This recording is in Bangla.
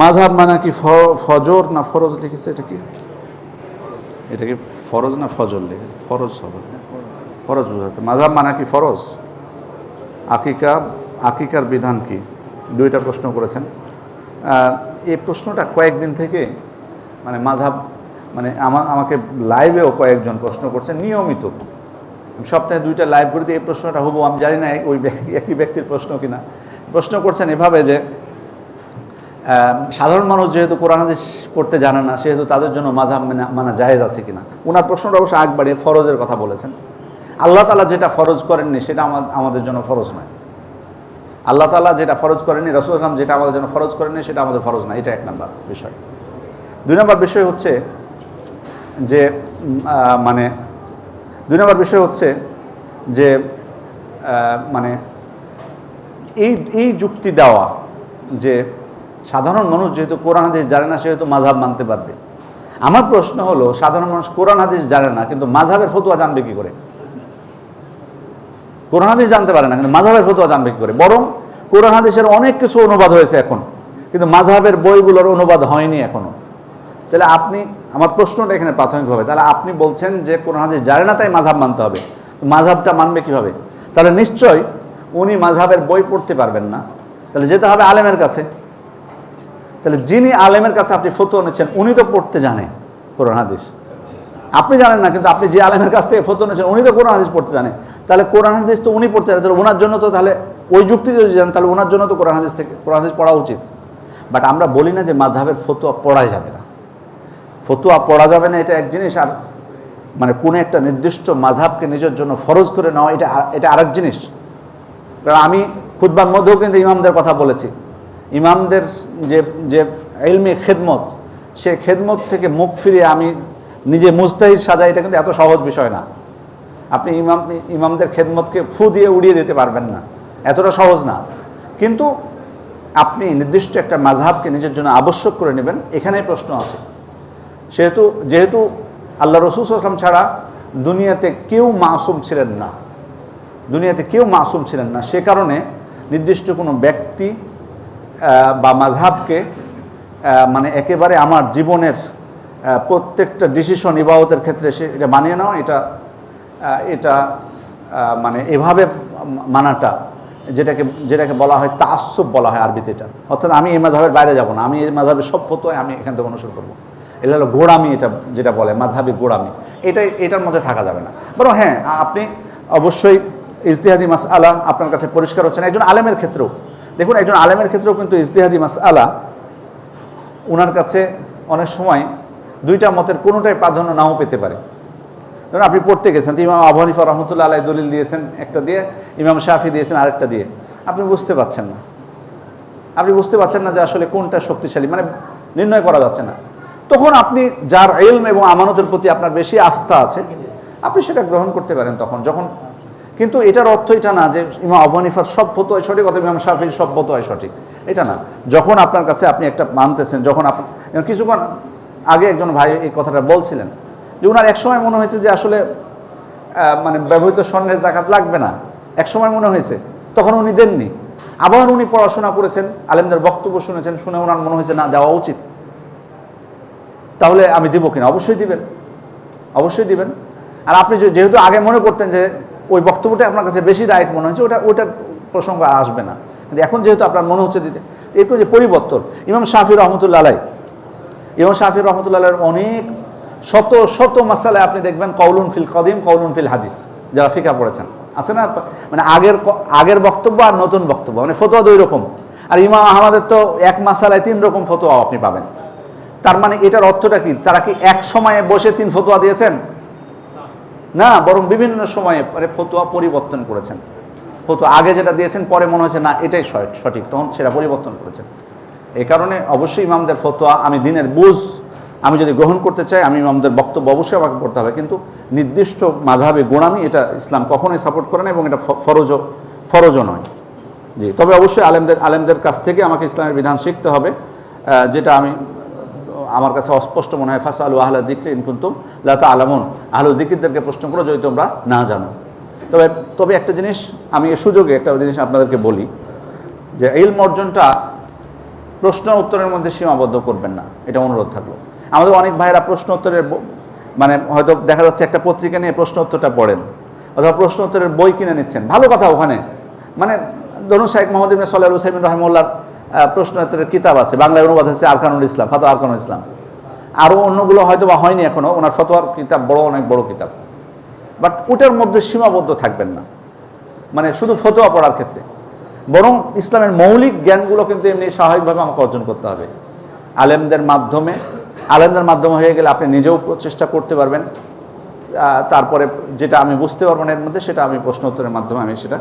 মাধাব মানে কি ফজর না ফরজ লিখেছে? এটা কি? এটা কি ফরজ না ফজর লিখেছে ফরজ হবে। ফরজ বোঝাচ্ছে মাধাব মানে কি ফরজ? আকিকা, আকিকার বিধান কি? দুইটা প্রশ্ন করেছেন। এই প্রশ্নটা কয়েকদিন থেকে মানে মাধাব মানে আমার আমাকে লাইভেও কয়েকজন প্রশ্ন করছেন, নিয়মিত। সপ্তাহে দুইটা লাইভ করে দিয়ে এই প্রশ্নটা হব আমি জানি না, ওই একই ব্যক্তির প্রশ্ন কিনা। প্রশ্ন করছেন এভাবে যে সাধারণ মানুষ যেহেতু কোরআন হাদিস পড়তে জানে না, সেহেতু তাদের জন্য মাধাব মানা জায়েজ আছে কিনা? ওনার প্রশ্নটা অবশ্য আগ বাড়িয়ে ফরজের কথা বলেছেন। আল্লাহ তালা যেটা ফরজ করেননি, সেটা আমা- আমাদের জন্য ফরজ নয়। আল্লাহ তালা যেটা ফরজ করেননি, রসুল আসলাম যেটা আমাদের জন্য ফরজ করেননি, সেটা আমাদের ফরজ না এটা এক নম্বর বিষয়। দুই নম্বর বিষয় হচ্ছে যে মানে দুই নম্বর বিষয় হচ্ছে যে মানে এই এই যুক্তি দেওয়া যে সাধারণ মানুষ যেহেতু কোরআন হাদিস জানে না, সেহেতু মাঝাব মানতে পারবে। আমার প্রশ্ন হলো, সাধারণ মানুষ কোরআন হাদিস জানে না, কিন্তু মাঝাবের ফতুয়া জানবে কি করে? কোরআন হাদিস জানতে পারে না, কিন্তু মাঝাবের ফতুয়া জানবে কি করে? বরং কোরআন হাদিসের অনেক কিছু অনুবাদ হয়েছে এখন, কিন্তু মাঝাবের বইগুলোর অনুবাদ হয়নি এখনও। তাহলে আপনি, আমার প্রশ্নটা এখানে প্রাথমিকভাবে, তাহলে আপনি বলছেন যে কোরআন হাদিস জানে না, তাই মাঝাব মানতে হবে। মাঝাবটা মানবে কীভাবে? তাহলে নিশ্চয় উনি মাঝাবের বই পড়তে পারবেন না। তাহলে যেতে হবে আলেমের কাছে। তাহলে যিনি আলেমের কাছে আপনি ফতুয়া নিচ্ছেন, উনি তো পড়তে জানে কোরআন, হাদিস। আপনি জানেন না, কিন্তু আপনি যে আলেমের কাছ থেকে ফতুয়া নিচ্ছেন, উনি তো কোরআন, হাদিস পড়তে জানে। তাহলে কোরআন, হাদিস তো উনি পড়তে জানে। তাহলে ওনার জন্য তো তাহলে ওই যুক্তি যদি জানেন, তাহলে ওনার জন্য তো কোরআন, হাদিস থেকে কোরআন, হাদিস পড়া উচিত। বাট আমরা বলি না যে মাধাবের ফতুয়া পড়াই যাবে না। ফতুয়া পড়া যাবে না, এটা এক জিনিস, আর মানে কোনো একটা নির্দিষ্ট মাধাবকে নিজের জন্য ফরজ করে নেওয়া, এটা এটা আরেক জিনিস। কারণ আমি খুদ্বার মধ্যেও কিন্তু ইমামদের কথা বলেছি। ইমামদের যে যে এলমি খেদমত, সে খেদমত থেকে মুখ ফিরিয়ে আমি নিজে মুস্তাহিদ সাজা, এটা কিন্তু এত সহজ বিষয় না। আপনি ইমাম, ইমামদের খেদমতকে ফু দিয়ে উড়িয়ে দিতে পারবেন না। এতটা সহজ না। কিন্তু আপনি নির্দিষ্ট একটা মাঝহাবকে নিজের জন্য আবশ্যক করে নেবেন, এখানেই প্রশ্ন আছে। সেহেতু, যেহেতু আল্লাহ রসুল আসলাম ছাড়া দুনিয়াতে কেউ মাসুম ছিলেন না। দুনিয়াতে কেউ মাসুম ছিলেন না। সে কারণে নির্দিষ্ট কোনো ব্যক্তি বা মাঝহাবকে মানে একেবারে আমার জীবনের প্রত্যেকটা ডিসিশন ইবাহতের ক্ষেত্রে সে এটা মানিয়ে নেওয়া, এটা এটা মানে এভাবে মানাটা, যেটাকে যেটাকে বলা হয় তাসব বলা হয় আরবিতে এটা। অর্থাৎ আমি এই মাধাবের বাইরে যাব না, আমি এই মাধাবের সব ফতোয় আমি এখান থেকে অনুসরণ করব। এটা হলো গোড়ামি, এটা যেটা বলে মাধাবি গোড়ামি। এটাই এটার মধ্যে থাকা যাবে না। বরং হ্যাঁ আপনি অবশ্যই ইজতিহাদি মাস আলা আপনার কাছে পরিষ্কার হচ্ছে না, একজন আলেমের ক্ষেত্রেও। দেখুন, একজন আলেমের ক্ষেত্রেও কিন্তু ইজতিহাদি মাস আলা ওনার কাছে অনেক সময় দুইটা মতের কোনোটাই প্রাধান্য নাও পেতে পারে। ধরুন, আপনি পড়তে গেছেন, ইমাম আবু হানিফা রহমতুল্লাহ আলাই দলিল দিয়েছেন একটা দিয়ে, ইমাম শাফি দিয়েছেন আরেকটা দিয়ে। আপনি বুঝতে পারছেন না। আপনি বুঝতে পারছেন না যে আসলে কোনটা শক্তিশালী মানে নির্ণয় করা যাচ্ছে না। তখন আপনি যার এলম এবং আমানতের প্রতি আপনার বেশি আস্থা আছে, আপনি সেটা গ্রহণ করতে পারেন তখন। যখন কিন্তু এটার অর্থ এটা না যে ইমাম আবু হানিফার সব ফতোয় সঠিক অথবা ইমাম শাফির সব ফতোয় সঠিক। এটা না। যখন আপনার কাছে আপনি একটা মানতেছেন, যখন আপনি কিছুক্ষণ আগে একজন ভাই এই কথাটা বলছিলেন যে ওনার একসময় মনে হয়েছে যে আসলে মানে ব্যবহৃত স্বর্ণের জাকাত লাগবে না। একসময় মনে হয়েছে। তখন উনি দেননি। আবার উনি পড়াশোনা করেছেন, আলেমদের বক্তব্য শুনেছেন, শুনে ওনার মনে হয়েছে, না, দেওয়া উচিত। তাহলে আমি দিব কিনা? অবশ্যই দিবেন। অবশ্যই দিবেন। আর আপনি যেহেতু আগে মনে করতেন যে ওই বক্তব্যটা আপনার কাছে বেশি রাইট মনে হচ্ছে, ওটা ওটার প্রসঙ্গ আসবে না। কিন্তু এখন যেহেতু আপনার মনে হচ্ছে দিতে এরকম যে পরিবর্তন, ইমাম শাফি রহমতুল্লাহ আলাই ইমাম শাফি রহমতুল্লাহ অনেক শত শত মাসালায় আপনি দেখবেন কৌলুন ফিল কদিম কৌলুন ফিল হাদিস, যারা ফিকা পড়েছেন। আছে না? মানে আগের আগের বক্তব্য আর নতুন বক্তব্য মানে ফতোয়া দুই রকম। আর ইমাম আহমদের তো এক মাসালায় তিন রকম ফতোয়া আপনি পাবেন। তার মানে এটার অর্থটা কি? তারা কি এক সময়ে বসে তিন ফতোয়া দিয়েছেন? না, বরং বিভিন্ন সময়ে পরে ফতোয়া পরিবর্তন করেছেন। ফতোয়া আগে যেটা দিয়েছেন, পরে মনে হচ্ছে না, এটাই সঠিক- তখন সেটা পরিবর্তন করেছেন। এই কারণে অবশ্যই ইমামদের ফতোয়া, আমি দিনের বুঝ, আমি যদি গ্রহণ করতে চাই, আমি ইমামদের বক্তব্য অবশ্যই আমাকে করতে হবে, কিন্তু নির্দিষ্ট মাঝাবে গোড়ামি এটা ইসলাম কখনোই সাপোর্ট করে না এবং এটা ফরজও ফরজও নয়। জি, তবে অবশ্যই আলেমদের আলেমদের কাছ থেকে আমাকে ইসলামের বিধান শিখতে হবে যেটা আমি আমার কাছে অস্পষ্ট মনে হয় ফাঁসা আলু আহলা দিকরে ইনকুন্তুম লাতা আলামুন আহলু দিকিরদেরকে প্রশ্ন করো, যদি তোমরা না জানো। তবে তবে একটা জিনিস, আমি এ সুযোগে একটা জিনিস আপনাদেরকে বলি, যে ইলম অর্জনটা প্রশ্ন উত্তরের মধ্যে সীমাবদ্ধ করবেন না, এটা অনুরোধ থাকল। আমাদের অনেক ভাইরা প্রশ্ন উত্তরের মানে হয়তো দেখা যাচ্ছে একটা পত্রিকা নিয়ে প্রশ্ন উত্তরটা পড়েন, অথবা প্রশ্ন উত্তরের বই কিনে নিচ্ছেন। ভালো কথা ওখানে। মানে ধরুন শেখ মোহাম্মদ সাল্লাহ হুসাইমিন রহমুল্লার প্রশ্ন উত্তরের কিতাব আছে। বাংলায় অনুবাদ হচ্ছে আরকানুল ইসলাম ফাতো আরকানুল ইসলাম। আরও অন্যগুলো হয়তো বা হয়নি এখনও ওনার ফতোয়ার কিতাব বড়, অনেক বড় কিতাব। বাট ওটার মধ্যে সীমাবদ্ধ থাকবেন না। মানে শুধু ফতোয়া পড়ার ক্ষেত্রে। বরং ইসলামের মৌলিক জ্ঞানগুলো কিন্তু এমনি স্বাভাবিকভাবে আমাকে অর্জন করতে হবে। আলেমদের মাধ্যমে আলেমদের মাধ্যমে হয়ে গেলে আপনি নিজেও চেষ্টা করতে পারবেন। তারপরে যেটা আমি বুঝতে পারব না এর মধ্যে, সেটা আমি প্রশ্ন উত্তরের মাধ্যমে আমি সেটা